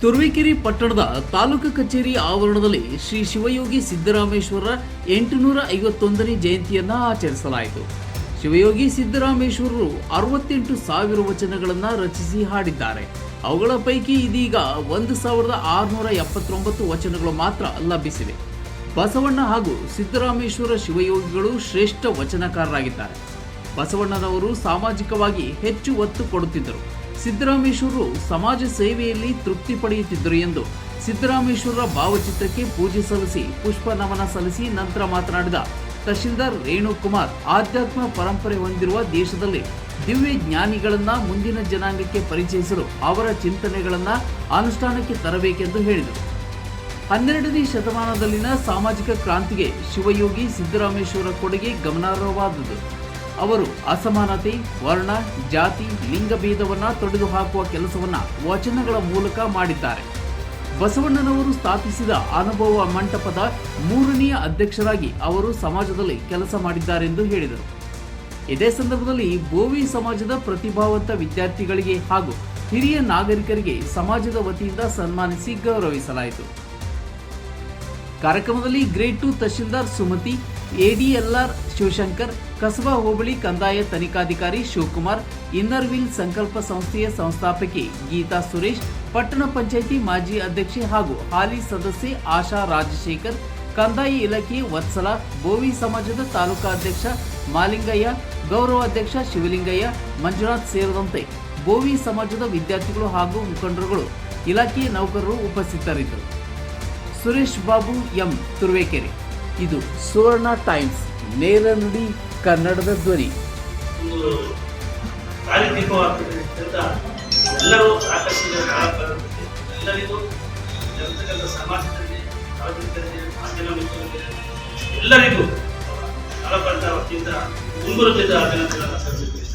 ತುರುವೇಕೆರೆ ಪಟ್ಟಣದ ತಾಲೂಕು ಕಚೇರಿ ಆವರಣದಲ್ಲಿ ಶ್ರೀ ಶಿವಯೋಗಿ ಸಿದ್ದರಾಮೇಶ್ವರ ಎಂಟುನೂರ ಐವತ್ತೊಂದನೇ ಜಯಂತಿಯನ್ನ ಆಚರಿಸಲಾಯಿತು. ಶಿವಯೋಗಿ ಸಿದ್ದರಾಮೇಶ್ವರರು ಅರವತ್ತೆಂಟು ಸಾವಿರ ವಚನಗಳನ್ನು ರಚಿಸಿ ಹಾಡಿದ್ದಾರೆ. ಅವುಗಳ ಪೈಕಿ ಇದೀಗ ಒಂದು ಸಾವಿರದ ಆರುನೂರ ಎಪ್ಪತ್ತೊಂಬತ್ತು ವಚನಗಳು ಮಾತ್ರ ಲಭಿಸಿವೆ. ಬಸವಣ್ಣ ಹಾಗೂ ಸಿದ್ದರಾಮೇಶ್ವರ ಶಿವಯೋಗಿಗಳು ಶ್ರೇಷ್ಠ ವಚನಕಾರರಾಗಿದ್ದಾರೆ. ಬಸವಣ್ಣನವರು ಸಾಮಾಜಿಕವಾಗಿ ಹೆಚ್ಚು ಒತ್ತು ಕೊಡುತ್ತಿದ್ದರು. ಸಿದ್ದರಾಮೇಶ್ವರರು ಸಮಾಜ ಸೇವೆಯಲ್ಲಿ ತೃಪ್ತಿ ಪಡೆಯುತ್ತಿದ್ದರು ಎಂದು ಸಿದ್ದರಾಮೇಶ್ವರರ ಭಾವಚಿತ್ರಕ್ಕೆ ಪೂಜೆ ಸಲ್ಲಿಸಿ ಪುಷ್ಪ ನಮನ ಸಲ್ಲಿಸಿ ನಂತರ ಮಾತನಾಡಿದ ತಹಶೀಲ್ದಾರ್ ರೇಣುಕುಮಾರ್, ಆಧ್ಯಾತ್ಮ ಪರಂಪರೆ ಹೊಂದಿರುವ ದೇಶದಲ್ಲಿ ದಿವ್ಯ ಜ್ಞಾನಿಗಳನ್ನ ಮುಂದಿನ ಜನಾಂಗಕ್ಕೆ ಪರಿಚಯಿಸಲು ಅವರ ಚಿಂತನೆಗಳನ್ನ ಅನುಷ್ಠಾನಕ್ಕೆ ತರಬೇಕೆಂದು ಹೇಳಿದರು. ಹನ್ನೆರಡನೇ ಶತಮಾನದಲ್ಲಿನ ಸಾಮಾಜಿಕ ಕ್ರಾಂತಿಗೆ ಶಿವಯೋಗಿ ಸಿದ್ದರಾಮೇಶ್ವರ ಕೊಡುಗೆ ಗಮನಾರ್ಹವಾದುದು ಅವರು ಅಸಮಾನತೆ, ವರ್ಣ, ಜಾತಿ ಲಿಂಗಭೇದವನ್ನು ತೊಡೆದು ಹಾಕುವ ಕೆಲಸವನ್ನ ವಚನಗಳ ಮೂಲಕ ಮಾಡಿದ್ದಾರೆ. ಬಸವಣ್ಣನವರು ಸ್ಥಾಪಿಸಿದ ಅನುಭವ ಮಂಟಪದ ಮೂರನೆಯ ಅಧ್ಯಕ್ಷರಾಗಿ ಅವರು ಸಮಾಜದಲ್ಲಿ ಕೆಲಸ ಮಾಡಿದ್ದಾರೆಂದು ಹೇಳಿದರು. ಇದೇ ಸಂದರ್ಭದಲ್ಲಿ ಬೋವಿ ಸಮಾಜದ ಪ್ರತಿಭಾವಂತ ವಿದ್ಯಾರ್ಥಿಗಳಿಗೆ ಹಾಗೂ ಹಿರಿಯ ನಾಗರಿಕರಿಗೆ ಸಮಾಜದ ವತಿಯಿಂದ ಸನ್ಮಾನಿಸಿ ಗೌರವಿಸಲಾಯಿತು. ಕಾರ್ಯಕ್ರಮದಲ್ಲಿ grade two tahsildar Sumathi ADLR Shivashankar, Kasaba ಹೋಬಳಿ ಕಂದಾಯ ತನಿಖಾಧಿಕಾರಿ ಶಿವಕುಮಾರ್ ಇನ್ನರ್ ವಿಲ್ ಸಂಕಲ್ಪ ಸಂಸ್ಥೆಯ ಸಂಸ್ಥಾಪಕಿ ಗೀತಾ ಸುರೇಶ್, ಪಟ್ಟಣ ಪಂಚಾಯಿತಿ ಮಾಜಿ ಅಧ್ಯಕ್ಷೆ ಹಾಗೂ ಹಾಲಿ ಸದಸ್ಯೆ ಆಶಾ ರಾಜಶೇಖರ್, ಕಂದಾಯ ಇಲಾಖೆ ವತ್ಸಲ, ಬೋವಿ ಸಮಾಜದ ತಾಲೂಕಾ ಅಧ್ಯಕ್ಷ ಮಾಲಿಂಗಯ್ಯ, ಗೌರವ ಅಧ್ಯಕ್ಷ ಶಿವಲಿಂಗಯ್ಯ, ಮಂಜುನಾಥ್ ಸೇರಿದಂತೆ ಬೋವಿ ಸಮಾಜದ ವಿದ್ಯಾರ್ಥಿಗಳು ಹಾಗೂ ಮುಖಂಡರುಗಳು ಇಲಾಖೆಯ ನೌಕರರು ಉಪಸ್ಥಿತರಿದ್ದರು. ಸುರೇಶ್ ಬಾಬು ಎಂ. ತುರುವೇಕೆರೆ. ಇದು ಸುವರ್ಣ ಟೈಮ್ಸ್ ನೇರ ನುಡಿ ಕನ್ನಡದ ಧ್ವನಿ. ಎಲ್ಲರಿಗೂ ಮುಂಬರುತ್ತಿದ್ದ ಸಲ್ಲಿಸುತ್ತೇನೆ.